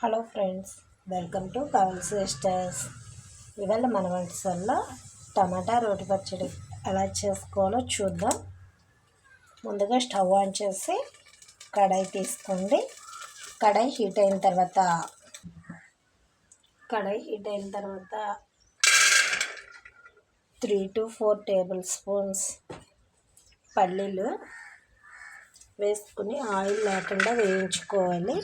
Hello friends welcome to కవల్ sisters. ఇవాళ మన వంటసల్లో టమాటా రోటి పచ్చడి ఎలా చేసుకోవాలో చూద్దాం. ముందుగా స్టవ్ ఆన్ చేసి కడాయి తీసుకోండి. కడాయి హీట్ అయిన తర్వాత కడాయి హీట్ అయిన తర్వాత three to four table spoons పల్లీలు వేసుకుని ఆయిల్ లేకుండా వేయించుకోవాలి.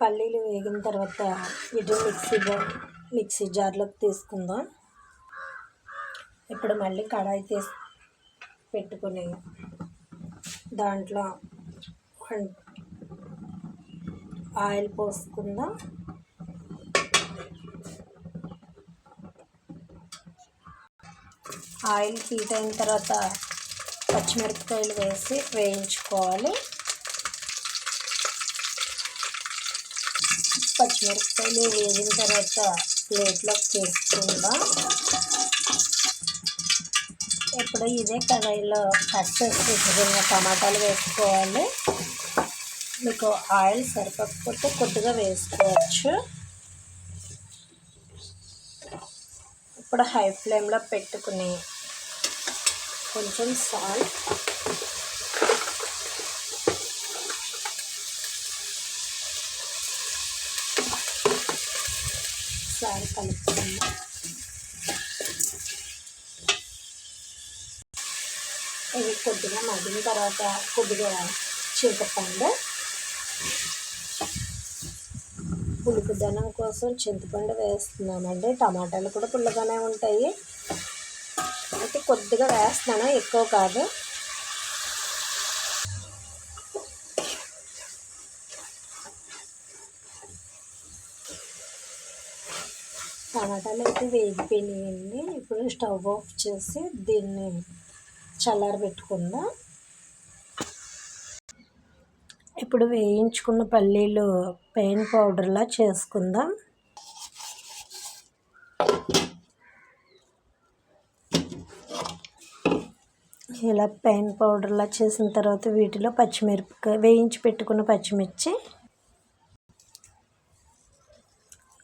పల్లీలు వేగిన తర్వాత వీటిని మిక్సీ మిక్సీ జార్లోకి తీసుకుందాం. ఇప్పుడు మళ్ళీ కడాయి తీసి పెట్టుకుని దాంట్లో ఆయిల్ పోసుకుందాం. ఆయిల్ హీట్ అయిన తర్వాత పచ్చిమిరపకాయలు వేసి వేయించుకోవాలి. పచ్చిమిరపకాయలు వేగిన తర్వాత ప్లేట్లోకి తీసుకుందాం ఇప్పుడు ఇదే కడాయిలో కట్ చేసి టమాటాలు వేసుకోవాలి. మీకు ఆయిల్ సరిపోకపోతే కొద్దిగా వేసుకోవచ్చు. ఇప్పుడు హై ఫ్లేమ్లో పెట్టుకుని కొంచెం సాల్ట్ ఒకసారి కలుపుకుందాం. ఇవి కొద్దిగా మగ్గిన తర్వాత కొద్దిగా చింతపండు. పులుపుదనం కోసం చింతపండు వేస్తున్నామండి. టమాటాలు కూడా పుల్లగానే ఉంటాయి. అయితే కొద్దిగా వేస్తున్నాను ఎక్కువ కాదు. టమాటాలు అయితే వేగిపోయినాయండి. ఇప్పుడు స్టవ్ ఆఫ్ చేసి దీన్ని చల్లారబెట్టుకుందాం ఇప్పుడు వేయించుకున్న పల్లీలు పెయిన్ పౌడర్లా చేసుకుందాం. ఇలా పెయిన్ పౌడర్లా చేసిన తర్వాత వీటిలో పచ్చిమిరపకాయ వేయించి పెట్టుకున్న పచ్చిమిర్చి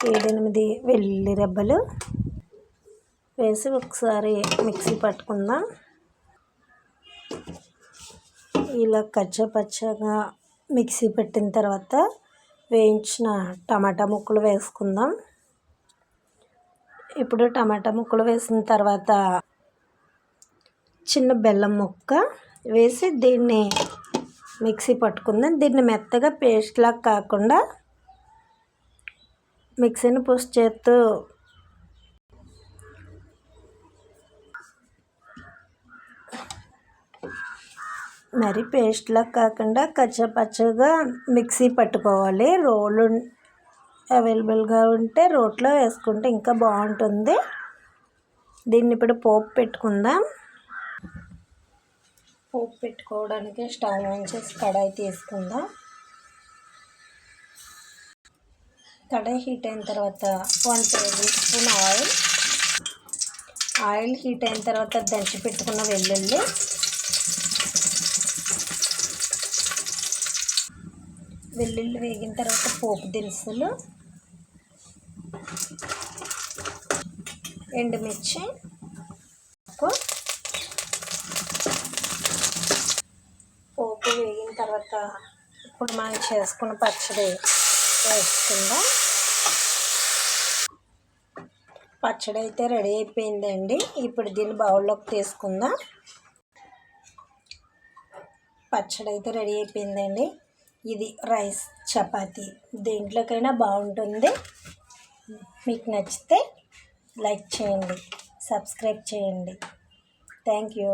ఏడెనిమిది వెల్లుల్లి రెబ్బలు వేసి ఒకసారి మిక్సీ పట్టుకుందాం. ఇలా కచ్చపచ్చగా మిక్సీ పెట్టిన తర్వాత వేయించిన టమాటా ముక్కలు వేసుకుందాం. ఇప్పుడు టమాటా ముక్కలు వేసిన తర్వాత చిన్న బెల్లం ముక్క వేసి దీన్ని మిక్సీ పట్టుకుందాం. దీన్ని మెత్తగా పేస్ట్లాగా కాకుండా మిక్సీని పుష్ చేస్తూ మరి పేస్ట్లా కాకుండా కచ్చపచ్చగా మిక్సీ పట్టుకోవాలి. రోలు అవైలబుల్గా ఉంటే రోట్లో వేసుకుంటే ఇంకా బాగుంటుంది. దీన్ని ఇప్పుడు పోపు పెట్టుకుందాం. పోపు పెట్టుకోవడానికి స్టవ్ ఆన్ చేసి కడాయి తీసుకుందాం. కడాయి హీట్ అయిన తర్వాత one tablespoon oil. Oil heat అయిన తర్వాత దంచి పెట్టుకున్న వెల్లుల్లి. వెల్లుల్లి వేగిన తర్వాత పోపు దినుసులు. ఎండుమిర్చి. పోపు వేగిన తర్వాత ఇప్పుడు మనం చేసుకున్న పచ్చడి. వేసుకుందాం. పచ్చడి అయితే రెడీ అయిపోయిందండి. ఇప్పుడు దీన్ని బౌల్లోకి తీసుకుందాం. పచ్చడి అయితే రెడీ అయిపోయిందండి. ఇది రైస్ చపాతి. దేంట్లోకైనా బాగుంటుంది. మీకు నచ్చితే లైక్ చేయండి సబ్స్క్రైబ్ చేయండి. Thank you.